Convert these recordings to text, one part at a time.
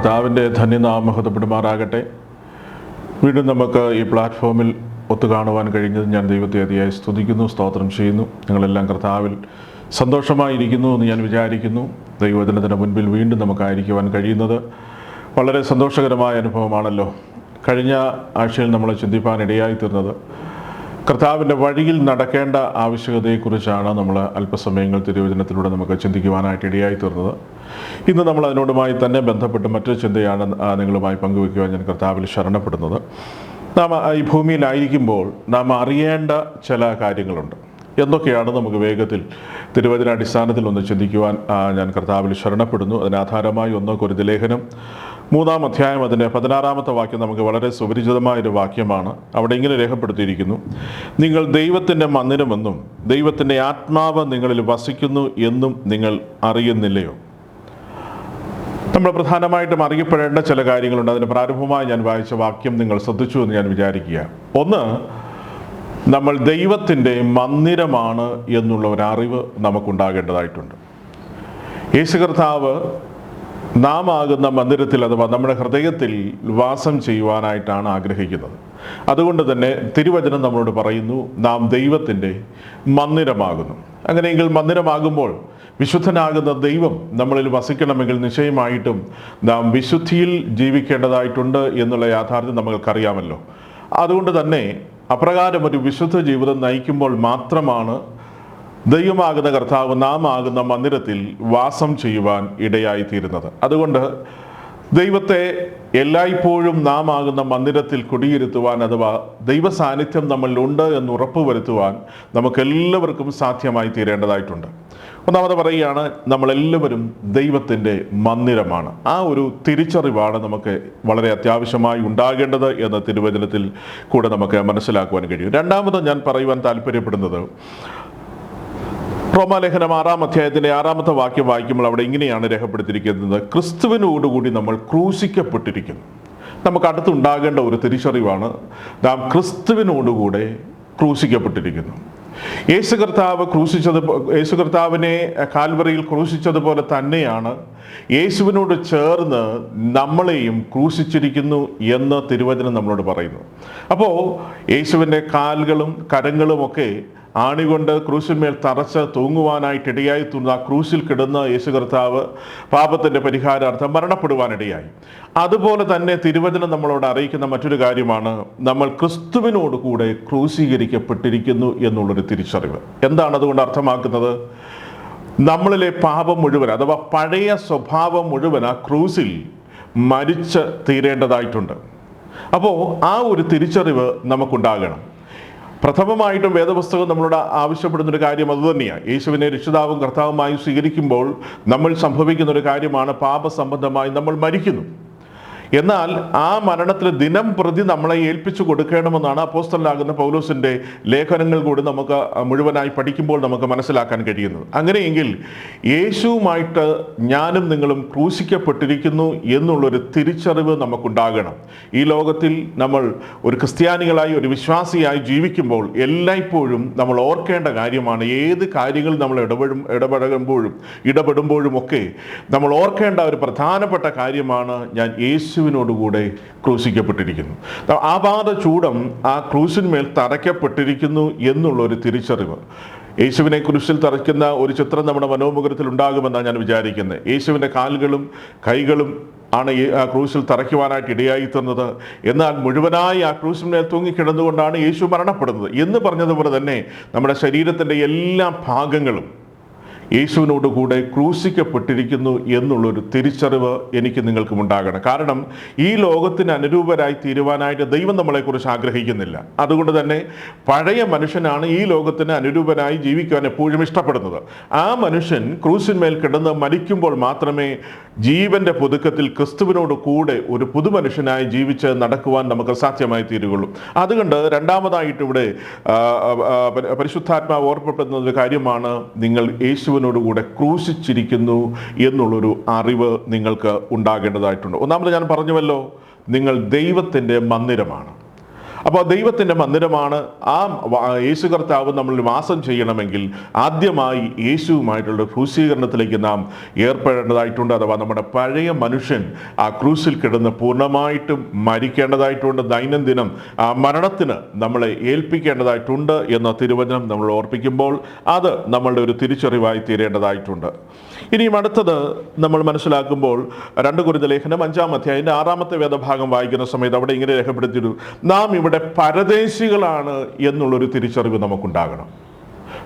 കർത്താവിന്റെ ധന്യനാമം മഹത്വപ്പെടുമാറാകട്ടെ വീണ്ടും നമുക്ക് ഈ പ്ലാറ്റ്ഫോമിൽ ഒത്തുകാണുവാൻ കഴിഞ്ഞത് ഞാൻ ദൈവത്തെ അതിയായി സ്തുതിക്കുന്നു സ്തോത്രം ചെയ്യുന്നു. നിങ്ങളെല്ലാം കർത്താവിൽ സന്തോഷമായിരിക്കുന്നു എന്ന് ഞാൻ വിചാരിക്കുന്നു. ദൈവദിനത്തിന് മുൻപിൽ വീണ്ടും നമുക്കായിരിക്കുവാൻ കഴിയുന്നത് വളരെ സന്തോഷകരമായ അനുഭവമാണല്ലോ. കഴിഞ്ഞ ആഴ്ചയിൽ നമ്മൾ ചിന്തിപ്പാൻ ഇടയായി തീർന്നത് കർത്താവിന്റെ വഴിയിൽ നടക്കേണ്ട ആവശ്യകതയെക്കുറിച്ചാണ് നമ്മൾ അല്പസമയങ്ങൾ തിരുവചനത്തിലൂടെ നമുക്ക് ചിന്തിക്കുവാനായിട്ട് ഇടയായി തീർന്നത് ഇന്ന് നമ്മൾ അതിനോടുമായി തന്നെ ബന്ധപ്പെട്ട് മറ്റൊരു ചിന്തയാണ് നിങ്ങളുമായി പങ്കുവയ്ക്കുവാൻ ഞാൻ കർത്താവിൽ ശരണപ്പെടുന്നത്. നാം ഈ ഭൂമിയിലായിരിക്കുമ്പോൾ നാം അറിയേണ്ട ചില കാര്യങ്ങളുണ്ട്. എന്തൊക്കെയാണ് നമുക്ക് വേഗത്തിൽ തിരുവചന അടിസ്ഥാനത്തിൽ ഒന്ന് ചിന്തിക്കുവാൻ ഞാൻ കർത്താവിൽ ശരണപ്പെടുന്നു. അതിനാധാരമായി ഒന്ന് കുരുതി ലേഖനം മൂന്നാം അധ്യായം അതിന്റെ പതിനാറാമത്തെ വാക്യം നമുക്ക് വളരെ സുപരിചിതമായൊരു വാക്യമാണ്. അവിടെ ഇങ്ങനെ രേഖപ്പെടുത്തിയിരിക്കുന്നു. നിങ്ങൾ ദൈവത്തിന്റെ മന്ദിരമെന്നും ദൈവത്തിന്റെ ആത്മാവ് നിങ്ങളിൽ വസിക്കുന്നു എന്നും നിങ്ങൾ അറിയുന്നില്ലയോ? നമ്മൾ പ്രധാനമായിട്ടും അറിയപ്പെടേണ്ട ചില കാര്യങ്ങളുണ്ട്. അതിന് പ്രാരംഭമായി ഞാൻ വായിച്ച വാക്യം നിങ്ങൾ ശ്രദ്ധിച്ചു എന്ന് ഞാൻ വിചാരിക്കുക. ഒന്ന് നമ്മൾ ദൈവത്തിന്റെ മന്ദിരമാണ് എന്നുള്ള ഒരു അറിവ് നമുക്കുണ്ടാകേണ്ടതായിട്ടുണ്ട്. യേശു കർത്താവ് നാം ആകുന്ന മന്ദിരത്തിൽ അഥവാ നമ്മുടെ ഹൃദയത്തിൽ വാസം ചെയ്യുവാനായിട്ടാണ് ആഗ്രഹിക്കുന്നത്. അതുകൊണ്ട് തന്നെ തിരുവചനം നമ്മളോട് പറയുന്നു നാം ദൈവത്തിന്റെ മന്ദിരമാകുന്നു. അങ്ങനെയെങ്കിൽ മന്ദിരമാകുമ്പോൾ വിശുദ്ധനാകുന്ന ദൈവം നമ്മളിൽ വസിക്കണമെങ്കിൽ നിശ്ചയമായിട്ടും നാം വിശുദ്ധിയിൽ ജീവിക്കേണ്ടതായിട്ടുണ്ട് എന്നുള്ള യാഥാർത്ഥ്യം നമ്മൾക്കറിയാമല്ലോ. അതുകൊണ്ട് തന്നെ അപ്രകാരം ഒരു വിശുദ്ധ ജീവിതം നയിക്കുമ്പോൾ മാത്രമാണ് ദൈവമാകുന്ന കർത്താവ് നാം ആകുന്ന മന്ദിരത്തിൽ വാസം ചെയ്യുവാൻ ഇടയായിത്തീരുന്നത്. അതുകൊണ്ട് ദൈവത്തെ എല്ലായ്പ്പോഴും നാം ആകുന്ന മന്ദിരത്തിൽ കുടിയിരുത്തുവാൻ അഥവാ ദൈവ സാന്നിധ്യം നമ്മളിലുണ്ട് എന്ന് ഉറപ്പുവരുത്തുവാൻ നമുക്കെല്ലാവർക്കും സാധ്യമായി തീരേണ്ടതായിട്ടുണ്ട്. ഒന്നാമത് പറയുകയാണ് നമ്മളെല്ലാവരും ദൈവത്തിന്റെ മന്ദിരമാണ്. ആ ഒരു തിരിച്ചറിവാണ് നമുക്ക് വളരെ അത്യാവശ്യമായി ഉണ്ടാകേണ്ടത് എന്ന തിരുവചനത്തിൽ കൂടെ നമുക്ക് മനസ്സിലാക്കുവാൻ കഴിയും. രണ്ടാമത് ഞാൻ പറയുവാൻ താല്പര്യപ്പെടുന്നത് റോമാലേഖനം ആറാം അധ്യായത്തിന്റെ ആറാമത്തെ വാക്യം വായിക്കുമ്പോൾ അവിടെ ഇങ്ങനെയാണ് രേഖപ്പെടുത്തിയിരിക്കുന്നത്. ക്രിസ്തുവിനോടുകൂടി നമ്മൾ ക്രൂശിക്കപ്പെട്ടിരിക്കുന്നു. നമുക്ക് അടുത്തുണ്ടാകേണ്ട ഒരു തിരിച്ചറിവാണ്. നാം ക്രിസ്തുവിനോടുകൂടെ ക്രൂശിക്കപ്പെട്ടിരിക്കുന്നു. യേശു കർത്താവ് ക്രൂശിച്ചത് യേശു കർത്താവിനെ കാൽവറിയിൽ ക്രൂശിച്ചതുപോലെ തന്നെയാണ് യേശുവിനോട് ചേർന്ന് നമ്മളെയും ക്രൂശിച്ചിരിക്കുന്നു എന്ന് തിരുവചനം നമ്മളോട് പറയുന്നു. അപ്പോൾ യേശുവിന്റെ കാലുകളും കരങ്ങളും ഒക്കെ ആണികൊണ്ട് ക്രൂശിന്മേൽ തറച്ച് തൂങ്ങുവാനായിട്ട് ഇടയായി തീർന്ന ക്രൂശിൽ കിടന്ന യേശു കർത്താവ് പാപത്തിന്റെ പരിഹാരാർത്ഥം മരണപ്പെടുവാനിടയായി. അതുപോലെ തന്നെ തിരുവചനം നമ്മളോട് അറിയിക്കുന്ന മറ്റൊരു കാര്യമാണ് നമ്മൾ ക്രിസ്തുവിനോട് കൂടെ ക്രൂശീകരിക്കപ്പെട്ടിരിക്കുന്നു എന്നുള്ളൊരു തിരിച്ചറിവ്. എന്താണ് അതുകൊണ്ട് അർത്ഥമാക്കുന്നത്? നമ്മളിലെ പാപം മുഴുവൻ അഥവാ പഴയ സ്വഭാവം മുഴുവൻ ആ ക്രൂസിൽ മരിച്ച് തീരേണ്ടതായിട്ടുണ്ട്. അപ്പോൾ ആ ഒരു തിരിച്ചറിവ് നമുക്കുണ്ടാകണം. പ്രഥമമായിട്ടും വേദപുസ്തകം നമ്മളോട് ആവശ്യപ്പെടുന്ന ഒരു കാര്യം അതുതന്നെയാണ് യേശുവിനെ രക്ഷിതാവും കർത്താവുമായി സ്വീകരിക്കുമ്പോൾ നമ്മൾ സംഭവിക്കുന്ന ഒരു കാര്യമാണ് പാപസംബന്ധമായി നമ്മൾ മരിക്കുന്നു. എന്നാൽ ആ മരണത്തിൽ ദിനം പ്രതി നമ്മളെ ഏൽപ്പിച്ചു കൊടുക്കണമെന്നാണ് അപ്പോസ്റ്റലാകുന്ന പൗലോസിന്റെ ലേഖനങ്ങൾ കൂടി നമുക്ക് മുഴുവനായി പഠിക്കുമ്പോൾ നമുക്ക് മനസ്സിലാക്കാൻ കഴിയുന്നത്. അങ്ങനെയെങ്കിൽ യേശുവുമായിട്ട് ഞാനും നിങ്ങളും ക്രൂശിക്കപ്പെട്ടിരിക്കുന്നു എന്നുള്ളൊരു തിരിച്ചറിവ് നമുക്കുണ്ടാകണം. ഈ ലോകത്തിൽ നമ്മൾ ഒരു ക്രിസ്ത്യാനികളായി ഒരു വിശ്വാസിയായി ജീവിക്കുമ്പോൾ എല്ലായ്പ്പോഴും നമ്മൾ ഓർക്കേണ്ട കാര്യമാണ് ഏത് കാര്യങ്ങൾ നമ്മൾ ഇടപെടും ഇടപെടുമ്പോഴും ഇടപെടുമ്പോഴും ഒക്കെ നമ്മൾ ഓർക്കേണ്ട ഒരു പ്രധാനപ്പെട്ട കാര്യമാണ് ഞാൻ യേശുവിനോടുകൂടെ ക്രൂശിക്കപ്പെട്ടിരിക്കുന്നു. ആപാത ചൂടം ആ ക്രൂശിന്മേൽ തറയ്ക്കപ്പെട്ടിരിക്കുന്നു എന്നുള്ള ഒരു തിരിച്ചറിവ്. യേശുവിനെ കുരിശിൽ തറയ്ക്കുന്ന ഒരു ചിത്രം നമ്മുടെ മനോമുഖത്തിൽ ഉണ്ടാകുമെന്നാണ് ഞാൻ വിചാരിക്കുന്നത്. യേശുവിന്റെ കാലുകളും കൈകളും ആണ് ആ ക്രൂശിൽ തറയ്ക്കുവാനായിട്ട് ഇടയായി തന്നത് എന്നാൽ മുഴുവനായി ആ ക്രൂശിന്മേൽ തൂങ്ങിക്കിടന്നുകൊണ്ടാണ് യേശു മരണപ്പെടുന്നത് എന്ന് പറഞ്ഞതുപോലെ തന്നെ നമ്മുടെ ശരീരത്തിന്റെ എല്ലാ ഭാഗങ്ങളും യേശുവിനോട് കൂടെ ക്രൂശിക്കപ്പെട്ടിരിക്കുന്നു എന്നുള്ളൊരു തിരിച്ചറിവ് എനിക്ക് നിങ്ങൾക്കും ഉണ്ടാകണം കാരണം ഈ ലോകത്തിന് അനുരൂപരായി തീരുവാനായിട്ട് ദൈവം നമ്മളെക്കുറിച്ച് ആഗ്രഹിക്കുന്നില്ല. അതുകൊണ്ട് തന്നെ പഴയ മനുഷ്യനാണ് ഈ ലോകത്തിന് അനുരൂപനായി ജീവിക്കുവാൻ എപ്പോഴും ഇഷ്ടപ്പെടുന്നത്. ആ മനുഷ്യൻ ക്രൂശിന്മേൽ കിടന്ന് മരിക്കുമ്പോൾ മാത്രമേ ജീവന്റെ പുതുക്കത്തിൽ ക്രിസ്തുവിനോട് കൂടെ ഒരു പുതുമനുഷ്യനായി ജീവിച്ച് നടക്കുവാൻ നമുക്ക് സാധ്യമായി തീരുകയുള്ളൂ. അതുകൊണ്ട് രണ്ടാമതായിട്ട് ഇവിടെ പരിശുദ്ധാത്മാവ് ഓർമ്മപ്പെടുന്ന ഒരു കാര്യമാണ് നിങ്ങൾ യേശുവിനോടുകൂടെ ക്രൂശിച്ചിരിക്കുന്നു എന്നുള്ളൊരു അറിവ് നിങ്ങൾക്ക് ഉണ്ടാകേണ്ടതായിട്ടുണ്ട്. ഒന്നാമത് ഞാൻ പറഞ്ഞുവല്ലോ നിങ്ങൾ ദൈവത്തിന്റെ മന്ദിരമാണ്. അപ്പോൾ ദൈവത്തിന്റെ മന്ദിരമാണ്. ആ യേശു കർത്താവ് നമ്മൾ വാസം ചെയ്യണമെങ്കിൽ ആദ്യമായി യേശുവുമായിട്ടുള്ള ക്രൂശീകരണത്തിലേക്ക് നാം ഏർപ്പെടേണ്ടതായിട്ടുണ്ട്. അഥവാ നമ്മുടെ പഴയ മനുഷ്യൻ ആ ക്രൂസിൽ കിടന്ന് പൂർണമായിട്ടും മരിക്കേണ്ടതായിട്ടുണ്ട്. ദൈനംദിനം ആ മരണത്തിന് നമ്മളെ ഏൽപ്പിക്കേണ്ടതായിട്ടുണ്ട് എന്ന തിരുവചനം നമ്മൾ ഓർപ്പിക്കുമ്പോൾ അത് നമ്മളുടെ ഒരു തിരിച്ചറിവായി തീരേണ്ടതായിട്ടുണ്ട്. ഇനിയും അടുത്തത് നമ്മൾ മനസ്സിലാക്കുമ്പോൾ രണ്ട് കുരുന്ന ലേഖനം അഞ്ചാം അധ്യായന്റെ ആറാമത്തെ വേദഭാഗം വായിക്കുന്ന സമയത്ത് അവിടെ ഇങ്ങനെ രേഖപ്പെടുത്തിയിരുന്നു നാം ഇവിടെ പരദേശികളാണ് എന്നുള്ളൊരു തിരിച്ചറിവ് നമുക്കുണ്ടാകണം.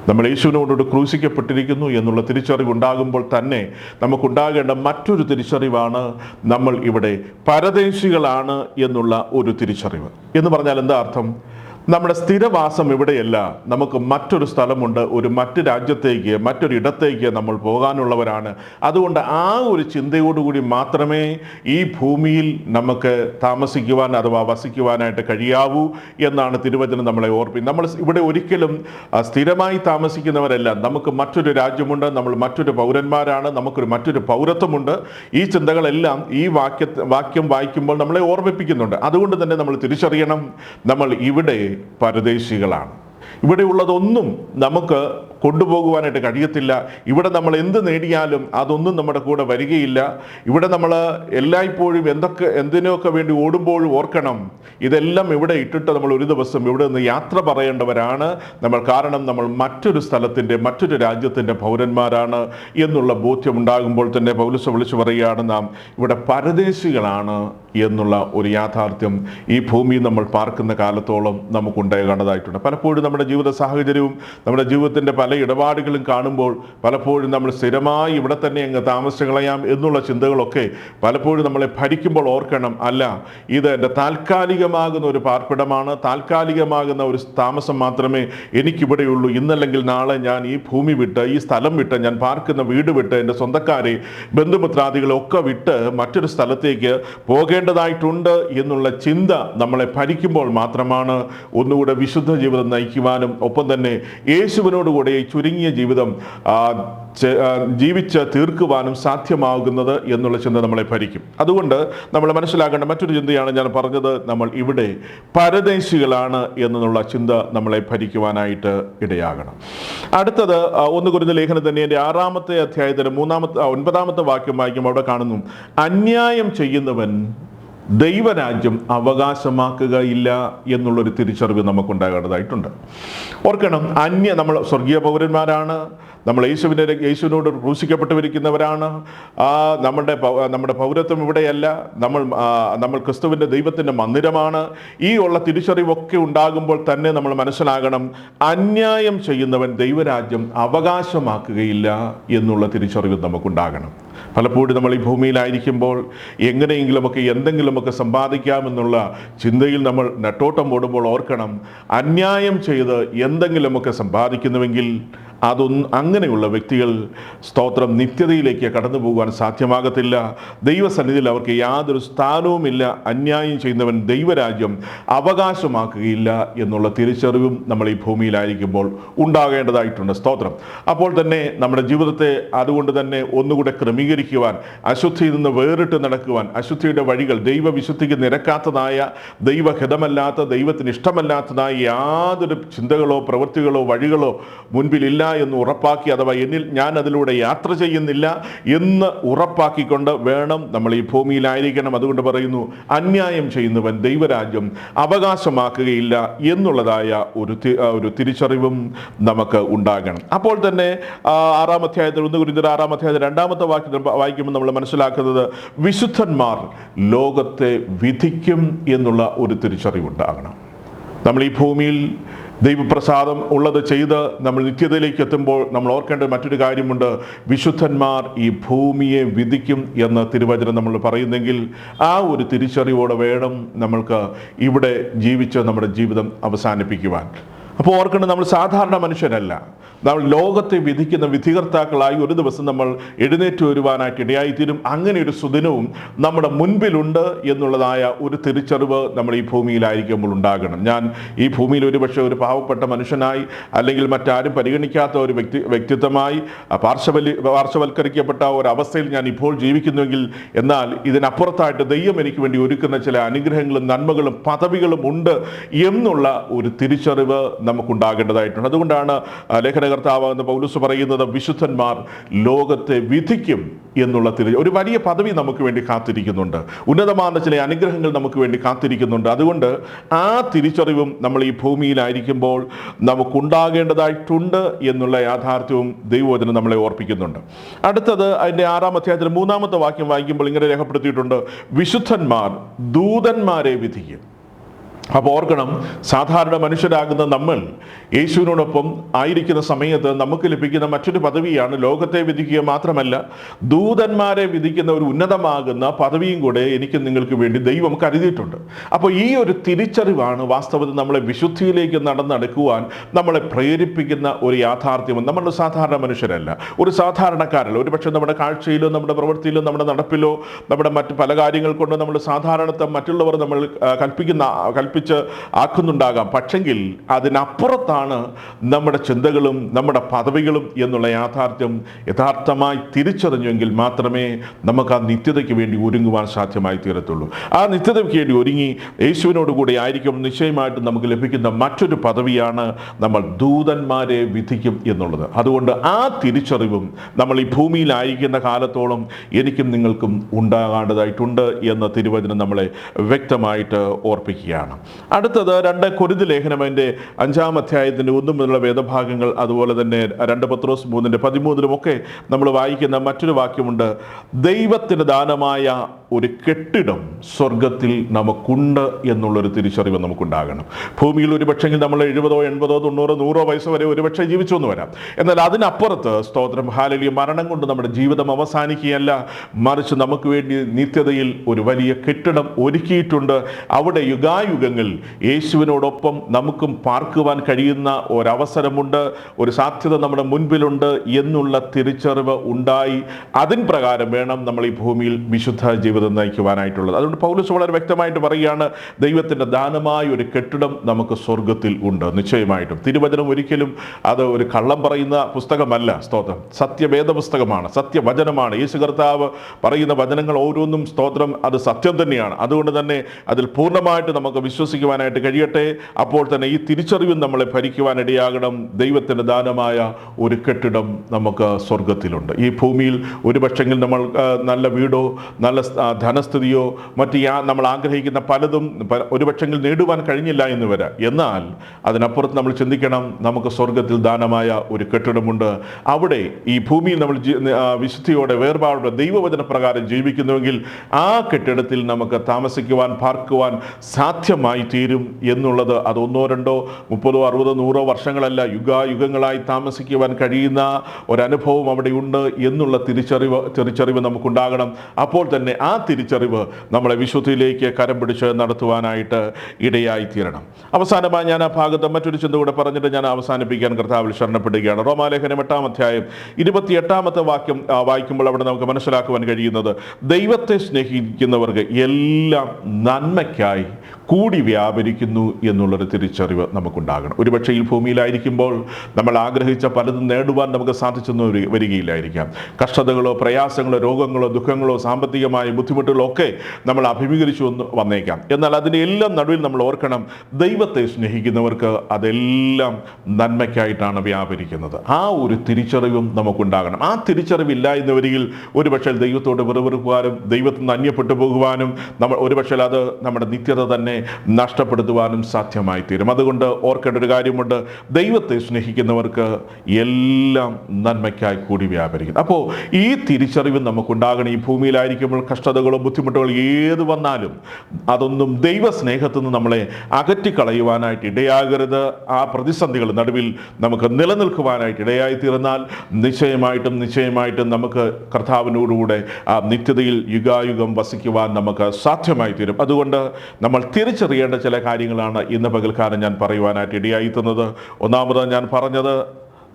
നമ്മൾ യേശുവിനോട് ക്രൂശിക്കപ്പെട്ടിരിക്കുന്നു എന്നുള്ള തിരിച്ചറിവ് ഉണ്ടാകുമ്പോൾ തന്നെ നമുക്കുണ്ടാകേണ്ട മറ്റൊരു തിരിച്ചറിവാണ് നമ്മൾ ഇവിടെ പരദേശികളാണ് എന്നുള്ള ഒരു തിരിച്ചറിവ്. എന്ന് പറഞ്ഞാൽ എന്താ അർത്ഥം? നമ്മുടെ സ്ഥിരവാസം ഇവിടെയല്ല. നമുക്ക് മറ്റൊരു സ്ഥലമുണ്ട്. ഒരു മറ്റ് രാജ്യത്തേക്ക് മറ്റൊരിടത്തേക്ക് നമ്മൾ പോകാനുള്ളവരാണ്. അതുകൊണ്ട് ആ ഒരു ചിന്തയോടുകൂടി മാത്രമേ ഈ ഭൂമിയിൽ നമുക്ക് താമസിക്കുവാൻ അഥവാ വസിക്കുവാനായിട്ട് കഴിയാവൂ എന്നാണ് തിരുവചനം നമ്മളെ ഓർപ്പിക്കുന്നത് നമ്മൾ ഇവിടെ ഒരിക്കലും സ്ഥിരമായി താമസിക്കുന്നവരല്ല. നമുക്ക് മറ്റൊരു രാജ്യമുണ്ട്. നമ്മൾ മറ്റൊരു പൗരന്മാരാണ്. നമുക്കൊരു മറ്റൊരു പൗരത്വമുണ്ട്. ഈ ചിന്തകളെല്ലാം ഈ വാക്യ വാക്യം വായിക്കുമ്പോൾ നമ്മളെ ഓർമ്മിപ്പിക്കുന്നുണ്ട്. അതുകൊണ്ട് തന്നെ നമ്മൾ തിരിച്ചറിയണം. നമ്മൾ ഇവിടെ പരദേശികളാണ്. ഇവിടെ ഉള്ളതൊന്നും നമുക്ക് കൊണ്ടുപോകുവാനായിട്ട് കഴിയത്തില്ല. ഇവിടെ നമ്മൾ എന്ത് നേടിയാലും അതൊന്നും നമ്മുടെ കൂടെ വരികയില്ല. ഇവിടെ നമ്മൾ എല്ലായ്പ്പോഴും എന്തൊക്കെ എന്തിനൊക്കെ വേണ്ടി ഓടുമ്പോഴും ഓർക്കണം. ഇതെല്ലാം ഇവിടെ ഇട്ടിട്ട് നമ്മൾ ഒരു ദിവസം ഇവിടെ നിന്ന് യാത്ര പറയേണ്ടവരാണ്. നമ്മൾ കാരണം നമ്മൾ മറ്റൊരു സ്ഥലത്തിന്റെ മറ്റൊരു രാജ്യത്തിന്റെ പൗരന്മാരാണ് എന്നുള്ള ബോധ്യം ഉണ്ടാകുമ്പോൾ തന്നെ പൗലസ് വിളിച്ചു പറയുകയാണ് നാം ഇവിടെ പരദേശികളാണ് എന്നുള്ള ഒരു യാഥാർത്ഥ്യം ഈ ഭൂമി നമ്മൾ പാർക്കുന്ന കാലത്തോളം നമുക്കുണ്ടാകേണ്ടതായിട്ടുണ്ട് പലപ്പോഴും നമ്മുടെ ജീവിത സാഹചര്യവും നമ്മുടെ ജീവിതത്തിന്റെ പല ഇടപാടുകളും കാണുമ്പോൾ പലപ്പോഴും നമ്മൾ സ്ഥിരമായി ഇവിടെ തന്നെ അങ്ങ് താമസിച്ചു കളയാം എന്നുള്ള ചിന്തകളൊക്കെ പലപ്പോഴും നമ്മളെ ഭരിക്കുമ്പോൾ ഓർക്കണം അല്ല ഇത് എന്റെ താൽക്കാലികമാകുന്ന ഒരു പാർപ്പിടമാണ് താൽക്കാലികമാകുന്ന ഒരു താമസം മാത്രമേ എനിക്കിവിടെയുള്ളൂ. ഇന്നല്ലെങ്കിൽ നാളെ ഞാൻ ഈ ഭൂമി വിട്ട് ഈ സ്ഥലം വിട്ട് ഞാൻ പാർക്കുന്ന വീട് വിട്ട് എന്റെ സ്വന്തക്കാരെ ബന്ധുമിത്രാദികളെ ഒക്കെ വിട്ട് മറ്റൊരു സ്ഥലത്തേക്ക് പോകേണ്ടതായിട്ടുണ്ട് എന്നുള്ള ചിന്ത നമ്മളെ ഭരിക്കുമ്പോൾ മാത്രമാണ് ഒന്നുകൂടെ വിശുദ്ധ ജീവിതം നയിക്കുവാനും ഒപ്പം തന്നെ യേശുവിനോടുകൂടെ ചുരുങ്ങിയ ജീവിതം ജീവിച്ച് തീർക്കുവാനും സാധ്യമാകുന്നത് എന്നുള്ള ചിന്ത നമ്മളെ ഭരിക്കും. അതുകൊണ്ട് നമ്മൾ മനസ്സിലാക്കേണ്ട മറ്റൊരു ചിന്തയാണ് ഞാൻ പറഞ്ഞത് നമ്മൾ ഇവിടെ പരദേശികളാണ് എന്നുള്ള ചിന്ത നമ്മളെ ഭരിക്കുവാനായിട്ട് ഇടയാകണം. അടുത്തത് ഒന്ന് കുരുന്ന ലേഖനം തന്നെ എന്റെ ആറാമത്തെ അധ്യായത്തിന്റെ മൂന്നാമത്തെ ഒൻപതാമത്തെ വാക്യം വായിക്കുമ്പോൾ അവിടെ കാണുന്നു അന്യായം ചെയ്യുന്നവൻ ദൈവരാജ്യം അവകാശമാക്കുകയില്ല എന്നുള്ളൊരു തിരിച്ചറിവ് നമുക്കുണ്ടാകേണ്ടതായിട്ടുണ്ട്. ഓർക്കണം അന്യ നമ്മൾ സ്വർഗീയ പൗരന്മാരാണ് നമ്മൾ യേശുവിനെ യേശുവിനോട് ആ നമ്മുടെ നമ്മുടെ പൗരത്വം ഇവിടെയല്ല നമ്മൾ നമ്മൾ ക്രിസ്തുവിന്റെ ദൈവത്തിന്റെ മന്ദിരമാണ്. ഈ ഉള്ള തിരിച്ചറിവൊക്കെ ഉണ്ടാകുമ്പോൾ തന്നെ നമ്മൾ മനസ്സിലാകണം അന്യായം ചെയ്യുന്നവൻ ദൈവരാജ്യം അവകാശമാക്കുകയില്ല എന്നുള്ള തിരിച്ചറിവ് നമുക്കുണ്ടാകണം. പലപ്പോഴും നമ്മൾ ഈ ഭൂമിയിലായിരിക്കുമ്പോൾ എങ്ങനെയെങ്കിലുമൊക്കെ എന്തെങ്കിലുമൊക്കെ സമ്പാദിക്കാമെന്നുള്ള ചിന്തയിൽ നമ്മൾ നെട്ടോട്ടം ഓടുമ്പോൾ ഓർക്കണം അന്യായം ചെയ്ത് എന്തെങ്കിലുമൊക്കെ സമ്പാദിക്കുന്നുവെങ്കിൽ അതൊന്നും അങ്ങനെയുള്ള വ്യക്തികൾ സ്തോത്രം നിത്യതയിലേക്ക് കടന്നു പോകുവാൻ സാധ്യമാകത്തില്ല. ദൈവസന്നിധിയിൽ അവർക്ക് യാതൊരു സ്ഥാനവുമില്ല. അന്യായം ചെയ്യുന്നവൻ ദൈവരാജ്യം അവകാശമാക്കുകയില്ല എന്നുള്ള തിരിച്ചറിവും നമ്മൾ ഈ ഭൂമിയിലായിരിക്കുമ്പോൾ ഉണ്ടാകേണ്ടതായിട്ടുണ്ട്. സ്തോത്രം. അപ്പോൾ തന്നെ നമ്മുടെ ജീവിതത്തെ അതുകൊണ്ട് തന്നെ ഒന്നുകൂടെ ക്രമീകരിക്കുവാൻ അശുദ്ധിയിൽ നിന്ന് വേറിട്ട് നടക്കുവാൻ അശുദ്ധിയുടെ വഴികൾ ദൈവവിശുദ്ധിക്ക് നിരക്കാത്തതായ ദൈവഹിതമല്ലാത്ത ദൈവത്തിന് ഇഷ്ടമല്ലാത്തതായ യാതൊരു ചിന്തകളോ പ്രവൃത്തികളോ വഴികളോ മുൻപിലില്ല എന്ന് ഉറപ്പാക്കി അഥവാ എന്നിൽ ഞാൻ അതിലൂടെ യാത്ര ചെയ്യുന്നില്ല എന്ന് ഉറപ്പാക്കിക്കൊണ്ട് വേണം നമ്മൾ ഈ ഭൂമിയിലായിരിക്കണം. അതുകൊണ്ട് പറയുന്നു അന്യായം ചെയ്യുന്നവൻ ദൈവരാജ്യം അവകാശമാക്കുകയില്ല എന്നുള്ളതായ ഒരു ഒരു തിരിച്ചറിവും നമുക്ക് ഉണ്ടാകണം. അപ്പോൾ തന്നെ ആറാം അധ്യായത്തിൽ ഒന്ന് കുരിന്തർ ആറാം അധ്യായത്തിൽ രണ്ടാമത്തെ വാക്യം വായിക്കുമ്പോൾ നമ്മൾ മനസ്സിലാക്കുന്നത് വിശുദ്ധന്മാർ ലോകത്തെ വിധിക്കും എന്നുള്ള ഒരു തിരിച്ചറിവുണ്ടാകണം നമ്മൾ ഈ ഭൂമിയിൽ ദൈവപ്രസാദം ഉള്ളത് ചെയ്ത് നമ്മൾ നിത്യതയിലേക്ക് എത്തുമ്പോൾ നമ്മൾ ഓർക്കേണ്ട മറ്റൊരു കാര്യമുണ്ട്. വിശുദ്ധന്മാർ ഈ ഭൂമിയെ വിധിക്കും എന്ന് തിരുവചനം നമ്മൾ പറയുന്നെങ്കിൽ ആ ഒരു തിരിച്ചറിവോടെ വേണം നമ്മൾക്ക് ഇവിടെ ജീവിച്ച് നമ്മുടെ ജീവിതം അവസാനിപ്പിക്കുവാൻ. അപ്പോൾ ഓർക്കേണ്ടത് നമ്മൾ സാധാരണ മനുഷ്യരല്ല. നമ്മൾ ലോകത്തെ വിധിക്കുന്ന വിധികർത്താക്കളായി ഒരു ദിവസം നമ്മൾ എഴുന്നേറ്റ് വരുവാനായിട്ട് ഇടയായിത്തീരും. അങ്ങനെ ഒരു സുദിനവും നമ്മുടെ മുൻപിലുണ്ട് എന്നുള്ളതായ ഒരു തിരിച്ചറിവ് നമ്മൾ ഈ ഭൂമിയിലായിരിക്കുമ്പോൾ ഉണ്ടാകണം. ഞാൻ ഈ ഭൂമിയിൽ ഒരുപക്ഷെ ഒരു പാവപ്പെട്ട മനുഷ്യനായി അല്ലെങ്കിൽ മറ്റാരും പരിഗണിക്കാത്ത ഒരു വ്യക്തി വ്യക്തിത്വമായി പാർശ്വവലി പാർശ്വവൽക്കരിക്കപ്പെട്ട ഒരു അവസ്ഥയിൽ ഞാൻ ഇപ്പോൾ ജീവിക്കുന്നുവെങ്കിൽ എന്നാൽ ഇതിനപ്പുറത്തായിട്ട് ദൈവം എനിക്ക് വേണ്ടി ഒരുക്കുന്ന ചില അനുഗ്രഹങ്ങളും നന്മകളും പദവികളും ഉണ്ട് എന്നുള്ള ഒരു തിരിച്ചറിവ് നമുക്കുണ്ടാകേണ്ടതായിട്ടുണ്ട്. അതുകൊണ്ടാണ് ആ, ലേഖനകർത്താവാകുന്ന പൗലൂസ് പറയുന്നത് വിശുദ്ധന്മാർ ലോകത്തെ വിധിക്കും എന്നുള്ള തിരി ഒരു വലിയ പദവി നമുക്ക് വേണ്ടി കാത്തിരിക്കുന്നുണ്ട്. ഉന്നതമായ ചില അനുഗ്രഹങ്ങൾ നമുക്ക് വേണ്ടി കാത്തിരിക്കുന്നുണ്ട്. അതുകൊണ്ട് ആ തിരിച്ചറിവും നമ്മൾ ഈ ഭൂമിയിലായിരിക്കുമ്പോൾ നമുക്കുണ്ടാകേണ്ടതായിട്ടുണ്ട് എന്നുള്ള യാഥാർത്ഥ്യവും ദൈവവചനം നമ്മളെ ഓർപ്പിക്കുന്നുണ്ട്. അടുത്തത് അതിന്റെ ആറാം അധ്യായത്തിൽ മൂന്നാമത്തെ വാക്യം വായിക്കുമ്പോൾ ഇങ്ങനെ രേഖപ്പെടുത്തിയിട്ടുണ്ട്. വിശുദ്ധന്മാർ ദൂതന്മാരെ വിധിക്കും. അപ്പോൾ ഓർക്കണം സാധാരണ മനുഷ്യരാകുന്ന നമ്മൾ യേശുവിനോടൊപ്പം ആയിരിക്കുന്ന സമയത്ത് നമുക്ക് ലഭിക്കുന്ന മറ്റൊരു പദവിയാണ് ലോകത്തെ വിധിക്കുക മാത്രമല്ല ദൂതന്മാരെ വിധിക്കുന്ന ഒരു ഉന്നതമാകുന്ന പദവിയും കൂടെ എനിക്ക് നിങ്ങൾക്ക് വേണ്ടി ദൈവം കരുതിയിട്ടുണ്ട്. അപ്പോൾ ഈ ഒരു തിരിച്ചറിവാണ് വാസ്തവത്തിൽ നമ്മളെ വിശുദ്ധിയിലേക്ക് നടന്നെടുക്കുവാൻ നമ്മളെ പ്രേരിപ്പിക്കുന്ന ഒരു യാഥാർത്ഥ്യം നമ്മൾ സാധാരണ മനുഷ്യരല്ല. ഒരു സാധാരണക്കാരല്ല. ഒരു പക്ഷേ നമ്മുടെ കാഴ്ചയിലോ നമ്മുടെ പ്രവൃത്തിയിലോ നമ്മുടെ നടപ്പിലോ നമ്മുടെ മറ്റ് പല കാര്യങ്ങൾ കൊണ്ടോ നമ്മൾ സാധാരണത്തെ മറ്റുള്ളവർ നമ്മൾ കൽപ്പിക്കുന്ന കൽപ്പിച്ച് ആക്കുന്നുണ്ടാകാം. പക്ഷെങ്കിൽ അതിനപ്പുറത്താണ് നമ്മുടെ ചിന്തകളും നമ്മുടെ പദവികളും എന്നുള്ള യാഥാർത്ഥ്യം യഥാർത്ഥമായി തിരിച്ചറിഞ്ഞെങ്കിൽ മാത്രമേ നമുക്ക് ആ നിത്യതയ്ക്ക് വേണ്ടി ഒരുങ്ങുവാൻ സാധ്യമായി തീരത്തുള്ളൂ. ആ നിത്യതയ്ക്ക് വേണ്ടി ഒരുങ്ങി യേശുവിനോട് കൂടി ആയിരിക്കും നിശ്ചയമായിട്ടും നമുക്ക് ലഭിക്കുന്ന മറ്റൊരു പദവിയാണ് നമ്മൾ ദൂതന്മാരെ വിധിക്കും എന്നുള്ളത്. അതുകൊണ്ട് ആ തിരിച്ചറിവും നമ്മൾ ഈ ഭൂമിയിലായിരിക്കുന്ന കാലത്തോളം എനിക്കും നിങ്ങൾക്കും ഉണ്ടാകേണ്ടതായിട്ടുണ്ട് എന്ന തിരുവചനം നമ്മളെ വ്യക്തമായിട്ട് ഓർപ്പിക്കുകയാണ്. അടുത്തത് രണ്ട് കുരുത് ലേഖനം അതിന്റെ അഞ്ചാം അധ്യായത്തിന്റെ ഒന്നു മുതലുള്ള വേദഭാഗങ്ങൾ അതുപോലെ തന്നെ രണ്ട് പത്രോസ് മൂന്നിന്റെ പതിമൂന്നിലുമൊക്കെ നമ്മൾ വായിക്കുന്ന മറ്റൊരു വാക്യമുണ്ട്. ദൈവത്തിന്റെ ദാനമായ ഒരു കെട്ടിടം സ്വർഗത്തിൽ നമുക്കുണ്ട് എന്നുള്ളൊരു തിരിച്ചറിവ് നമുക്കുണ്ടാകണം. ഭൂമിയിൽ ഒരു പക്ഷെങ്കിൽ നമ്മൾ എഴുപതോ എൺപതോ തൊണ്ണൂറോ നൂറോ വയസ്സ് വരെ ഒരു പക്ഷേ ജീവിച്ചു എന്ന് വരാം. എന്നാൽ അതിനപ്പുറത്ത് സ്തോത്രം ഹാലലിയ മരണം കൊണ്ട് നമ്മുടെ ജീവിതം അവസാനിക്കുകയല്ല. മറിച്ച് നമുക്ക് വേണ്ടി നിത്യതയിൽ ഒരു വലിയ കെട്ടിടം ഒരുക്കിയിട്ടുണ്ട്. അവിടെ യുഗായുഗങ്ങൾ യേശുവിനോടൊപ്പം നമുക്കും പാർക്കുവാൻ കഴിയുന്ന ഒരവസരമുണ്ട് ഒരു സാധ്യത നമ്മുടെ മുൻപിലുണ്ട് എന്നുള്ള തിരിച്ചറിവ് ഉണ്ടായി. അതിൻ പ്രകാരം വേണം നമ്മൾ ഈ ഭൂമിയിൽ വിശുദ്ധ ജീവിതം നയിക്കുവാനായിട്ടുള്ളത്. അതുകൊണ്ട് പൗലൂസ് വളരെ വ്യക്തമായിട്ട് പറയുകയാണ് ദൈവത്തിന്റെ ദാനമായ ഒരു കെട്ടിടം നമുക്ക് സ്വർഗത്തിൽ ഉണ്ട്. നിശ്ചയമായിട്ടും. തിരുവചനം ഒരിക്കലും അത് ഒരു കള്ളം പറയുന്ന പുസ്തകമല്ല. സ്തോത്രം. സത്യവേദ പുസ്തകമാണ് സത്യവചനമാണ്. യേശു കർത്താവ് പറയുന്ന വചനങ്ങൾ ഓരോന്നും സ്തോത്രം. അത് സത്യം തന്നെയാണ്. അതുകൊണ്ട് തന്നെ അതിൽ പൂർണമായിട്ട് നമുക്ക് വിശ്വസിക്കുവാനായിട്ട് കഴിയട്ടെ. അപ്പോൾ തന്നെ ഈ തിരിച്ചറിവും നമ്മളെ ഭരിക്കുവാനിടയാകണം ദൈവത്തിന്റെ ദാനമായ ഒരു കെട്ടിടം നമുക്ക് സ്വർഗത്തിലുണ്ട് ഈ ഭൂമിയിൽ ഒരു പക്ഷെങ്കിൽ നമ്മൾ നല്ല വീടോ നല്ല ധനസ്ഥിതിയോ മറ്റ് യാ നമ്മൾ ആഗ്രഹിക്കുന്ന പലതും ഒരുപക്ഷെങ്കിൽ ഒരു പക്ഷെങ്കിൽ നേടുവാൻ കഴിഞ്ഞില്ല എന്ന് വരാം. എന്നാൽ അതിനപ്പുറത്ത് നമ്മൾ ചിന്തിക്കണം നമുക്ക് സ്വർഗത്തിൽ ദാനമായ ഒരു കെട്ടിടമുണ്ട്. അവിടെ ഈ ഭൂമിയിൽ നമ്മൾ വിശുദ്ധിയോടെ വേർപാടോടെ ദൈവവചന പ്രകാരം ജീവിക്കുന്നുവെങ്കിൽ ആ കെട്ടിടത്തിൽ നമുക്ക് താമസിക്കുവാൻ പാർക്കുവാൻ സാധ്യമായി തീരും എന്നുള്ളത് അത് ഒന്നോ രണ്ടോ മുപ്പതോ അറുപതോ നൂറോ വർഷങ്ങളല്ല. യുഗായുഗങ്ങളായി താമസിക്കുവാൻ കഴിയുന്ന ഒരനുഭവം അവിടെയുണ്ട് എന്നുള്ള തിരിച്ചറിവ് തിരിച്ചറിവ് നമുക്കുണ്ടാകണം. അപ്പോൾ തന്നെ ആ തിരിച്ചറിവ് നമ്മളെ വിശുദ്ധിയിലേക്ക് കരം പിടിച്ച് നടത്തുവാനായിട്ട് ഇടയായി തീരണം. അവസാനമായി ഞാൻ ആ ഭാഗത്ത് മറ്റൊരു ചിന്ത കൂടെ പറഞ്ഞിട്ട് ഞാൻ അവസാനിപ്പിക്കാൻ കർത്താവിൽ ശരണപ്പെടുകയാണ്. റോമാലേഖനം എട്ടാം അധ്യായം ഇരുപത്തിയെട്ടാമത്തെ വാക്യം വായിക്കുമ്പോൾ അവിടെ നമുക്ക് മനസ്സിലാക്കുവാൻ കഴിയുന്നത് ദൈവത്തെ സ്നേഹിക്കുന്നവർക്ക് എല്ലാം നന്മയ്ക്കായി കൂടി വ്യാപരിക്കുന്നു എന്നുള്ളൊരു തിരിച്ചറിവ് നമുക്കുണ്ടാകണം. ഒരുപക്ഷെ ഈ ഭൂമിയിലായിരിക്കുമ്പോൾ നമ്മൾ ആഗ്രഹിച്ച പലതും നേടുവാൻ നമുക്ക് സാധിച്ചെന്ന് വരി- വരികയില്ലായിരിക്കാം. കഷ്ടതകളോ പ്രയാസങ്ങളോ രോഗങ്ങളോ ദുഃഖങ്ങളോ സാമ്പത്തികമായ ബുദ്ധിമുട്ടുകളോ ഒക്കെ നമ്മൾ അഭിമുഖീകരിച്ചു എന്ന് വന്നേക്കാം. എന്നാൽ അതിന്റെ എല്ലാം നടുവിൽ നമ്മൾ ഓർക്കണം ദൈവത്തെ സ്നേഹിക്കുന്നവർക്ക് അതെല്ലാം നന്മയ്ക്കായിട്ടാണ് വ്യാപരിക്കുന്നത്. ആ ഒരു തിരിച്ചറിവും നമുക്കുണ്ടാകണം. ആ തിരിച്ചറിവില്ല എന്ന് വരികിൽ ഒരുപക്ഷെ ദൈവത്തോട് വെറുവെറുക്കുവാനും ദൈവത്തിൽ നിന്ന് അന്യപ്പെട്ടു പോകുവാനും നമ്മൾ ഒരുപക്ഷെ അത് നമ്മുടെ നിത്യത തന്നെ നഷ്ടപ്പെടുത്തുവാനും സാധ്യമായി തീരും അതുകൊണ്ട് ഓർക്കേണ്ട ഒരു കാര്യമുണ്ട്. ദൈവത്തെ സ്നേഹിക്കുന്നവർക്ക് എല്ലാം നന്മയ്ക്കായി കൂടി വ്യാപരിക്കും അപ്പോൾ ഈ തിരിച്ചറിവ് നമുക്കുണ്ടാകണം. ഈ ഭൂമിയിലായിരിക്കുമ്പോൾ കഷ്ടതകളോ ബുദ്ധിമുട്ടുകളോ ഏത് വന്നാലും അതൊന്നും ദൈവസ്നേഹത്തിൽ നിന്ന് നമ്മളെ അകറ്റിക്കളയുവാനായിട്ട് ഇടയാകരുത്. ആ പ്രതിസന്ധികൾ നടുവിൽ നമുക്ക് നിലനിൽക്കുവാനായിട്ട് ഇടയായി തീർന്നാൽ നിശ്ചയമായിട്ടും നിശ്ചയമായിട്ടും നമുക്ക് കർത്താവിനോടുകൂടെ ആ നിത്യതയിൽ യുഗായുഗം വസിക്കുവാൻ നമുക്ക് സാധ്യമായി തീരും അതുകൊണ്ട് നമ്മൾ തിരിച്ചറിയേണ്ട ചില കാര്യങ്ങളാണ് ഇന്ന് പകൽക്കാലം ഞാൻ പറയുവാനായിട്ട് ഇടയായിത്തുന്നത്. തന്നത് ഒന്നാമത് ഞാൻ പറഞ്ഞത്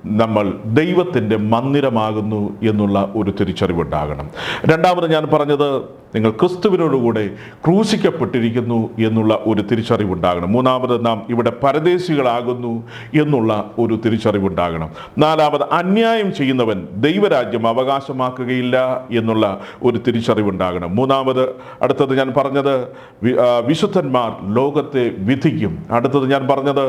നമ്മൾ ദൈവത്തിന്റെ മന്ദിരമാകുന്നു എന്നുള്ള ഒരു തിരിച്ചറിവുണ്ടാകണം. രണ്ടാമത് ഞാൻ പറഞ്ഞത് നിങ്ങൾ ക്രിസ്തുവിനോടുകൂടെ ക്രൂശിക്കപ്പെട്ടിരിക്കുന്നു എന്നുള്ള ഒരു തിരിച്ചറിവുണ്ടാകണം. മൂന്നാമത് നാം ഇവിടെ പരദേശികളാകുന്നു എന്നുള്ള ഒരു തിരിച്ചറിവുണ്ടാകണം. നാലാമത് അന്യായം ചെയ്യുന്നവൻ ദൈവരാജ്യം അവകാശമാക്കുകയില്ല എന്നുള്ള ഒരു തിരിച്ചറിവുണ്ടാകണം. മൂന്നാമത് അടുത്തത് ഞാൻ പറഞ്ഞത് വിശുദ്ധന്മാർ ലോകത്തെ വിധിക്കും. അടുത്തത് ഞാൻ പറഞ്ഞത്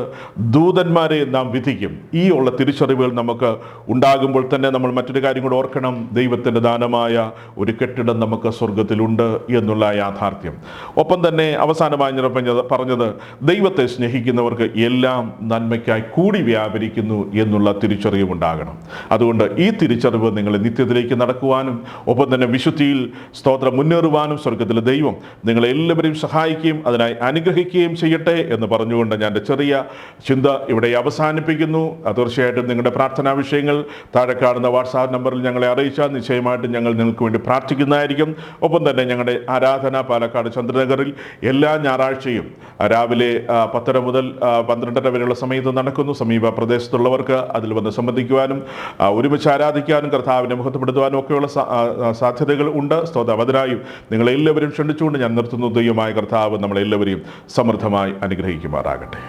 ദൂതന്മാരെ നാം വിധിക്കും. ഈ ഉള്ള തിരിച്ചറിവുകൾ നമുക്ക് ഉണ്ടാകുമ്പോൾ തന്നെ നമ്മൾ മറ്റൊരു കാര്യം കൂടെ ഓർക്കണം. ദൈവത്തിന്റെ ദാനമായ ഒരു കെട്ടിടം നമുക്ക് സ്വർഗത്തിലുണ്ട് എന്നുള്ള യാഥാർത്ഥ്യം. ഒപ്പം തന്നെ അവസാനമായി ഞാൻ പറഞ്ഞത് പറഞ്ഞത് ദൈവത്തെ സ്നേഹിക്കുന്നവർക്ക് എല്ലാം നന്മയ്ക്കായി കൂടി വ്യാപരിക്കുന്നു എന്നുള്ള തിരിച്ചറിവുണ്ടാകണം അതുകൊണ്ട് ഈ തിരിച്ചറിവ് നിങ്ങൾ നിത്യത്തിലേക്ക് നടക്കുവാനും ഒപ്പം തന്നെ വിശുദ്ധിയിൽ സ്തോത്രം മുന്നേറുവാനും സ്വർഗത്തിലെ ദൈവം നിങ്ങളെല്ലാവരെയും സഹായിക്കുകയും അതിനായി അനുഗ്രഹിക്കുകയും ചെയ്യട്ടെ എന്ന് പറഞ്ഞുകൊണ്ട് ഞാൻ എന്റെ ചെറിയ ചിന്ത ഇവിടെ അവസാനിപ്പിക്കുന്നു. തീർച്ചയായിട്ടും നിങ്ങളുടെ പ്രാർത്ഥനാ വിഷയങ്ങൾ താഴെ കാണുന്ന വാട്സാപ്പ് നമ്പറിൽ ഞങ്ങളെ അറിയിച്ചാൽ നിശ്ചയമായിട്ടും ഞങ്ങൾ നിങ്ങൾക്ക് വേണ്ടി പ്രാർത്ഥിക്കുന്നതായിരിക്കും. ഒപ്പം തന്നെ ഞങ്ങളുടെ ആരാധന പാലക്കാട് ചന്ദ്രനഗറിൽ എല്ലാ ഞായറാഴ്ചയും രാവിലെ പത്തര മുതൽ പന്ത്രണ്ടര വരെയുള്ള സമയത്ത് നടക്കുന്നു. സമീപ പ്രദേശത്തുള്ളവർക്ക് അതിൽ വന്ന് സംബന്ധിക്കുവാനും ഒരുമിച്ച് ആരാധിക്കാനും കർത്താവിനെ മുഖത്തപ്പെടുത്തുവാനും ഒക്കെയുള്ള സാധ്യതകൾ ഉണ്ട്. സ്തോതാവതരായും നിങ്ങളെല്ലാവരും ക്ഷണിച്ചുകൊണ്ട് ഞാൻ നിർത്തുന്നു. ദൈവമായ കർത്താവ് നമ്മളെല്ലാവരെയും സമൃദ്ധമായി അനുഗ്രഹിക്കുമാറാകട്ടെ.